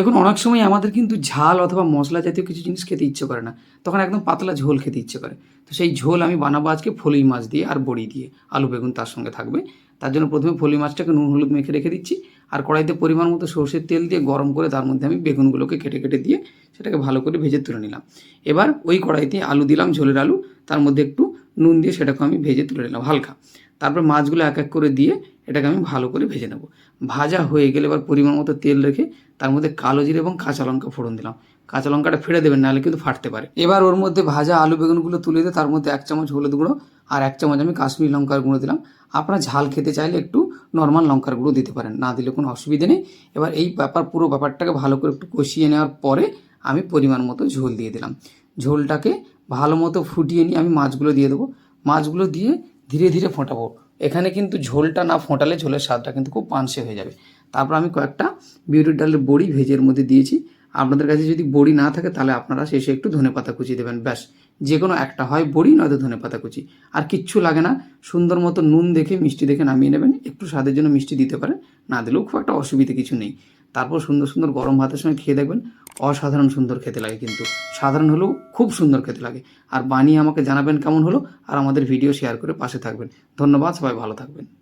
দেখুন, অনেক সময় আমাদের কিন্তু ঝাল অথবা মশলা জাতীয় কিছু জিনিস খেতে ইচ্ছে করে না। তখন একদম পাতলা ঝোল খেতে ইচ্ছে করে। তো সেই ঝোল আমি বানাবো আজকে ফলুই মাছ দিয়ে আর বড়ি দিয়ে। আলু বেগুন তার সঙ্গে থাকবে। তার জন্য প্রথমে ফলি মাছটাকে নুন, হলুদ মেখে রেখে দিচ্ছি। আর কড়াইতে পরিমাণ মতো সর্ষের তেল দিয়ে গরম করে তার মধ্যে আমি বেগুনগুলোকে কেটে কেটে দিয়ে সেটাকে ভালো করে ভেজে তুলে নিলাম। এবার ওই কড়াইতে আলু দিলাম, ঝোলের আলু। তার মধ্যে একটু নুন দিয়ে সেটাকে আমি ভেজে তুলে নিলাম, হালকা। তারপর মাছগুলো এক এক করে দিয়ে এটাকে আমি ভালো করে ভেজে নেব। ভাজা হয়ে গেলে এবার পরিমাণ মতো তেল রেখে তার মধ্যে কালো জিরে এবং কাঁচা লঙ্কা ফোড়ন দিলাম। কাঁচা লঙ্কাটা ফেড়ে দেবেন নাহলে কিন্তু ফাটতে পারে। এবার ওর মধ্যে ভাজা আলু বেগুনগুলো তুলে দিয়ে তার মধ্যে এক চামচ হলুদ গুঁড়ো আর এক চামচ আমি কাশ্মীরি লঙ্কার গুঁড়ো দিলাম। আপনারা ঝাল খেতে চাইলে একটু নর্মাল লঙ্কার গুঁড়ো দিতে পারেন, না দিলে কোনো অসুবিধে নেই। এবার এই ব্যাপার, পুরো ব্যাপারটাকে ভালো করে একটু কষিয়ে নেওয়ার পরে আমি পরিমাণ মতো ঝোল দিয়ে দিলাম। ঝোলটাকে ভালো মতো ফুটিয়ে নিয়ে আমি মাছগুলো দিয়ে দেবো। মাছগুলো দিয়ে ধীরে ধীরে ফোটাবো। এখানে কিন্তু ঝোলটা না ফোটালে ঝোলের স্বাদটা কিন্তু খুব পানসে হয়ে যাবে। তারপর আমি কয়েকটা বিউটির ডালের বড়ি ভেজের মধ্যে দিয়েছি। আপনাদের কাছে যদি বড়ি না থাকে, তাহলে আপনারা শেষে একটু ধনে পাতা কুচি দেবেন, ব্যাস। যে কোনো একটা হয় বড়ি, নয়তো ধনে পাতা কুচি। আর কিচ্ছু লাগে না, সুন্দর মতো নুন দেখে, মিষ্টি দেখে নামিয়ে নেবেন। একটু স্বাদের জন্য মিষ্টি দিতে পারেন, না দিলেও খুব একটা অসুবিধে কিছু নেই। তারপর সুন্দর সুন্দর গরম ভাতের সঙ্গে খেয়ে দেখবেন অসাধারণ সুন্দর খেতে লাগে কিন্তু। সাধারণ হলেও খুব সুন্দর খেতে লাগে। আর বানিয়ে আমাকে জানাবেন কেমন হলো, আর আমাদের ভিডিও শেয়ার করে পাশে থাকবেন। ধন্যবাদ, সবাই ভালো থাকবেন।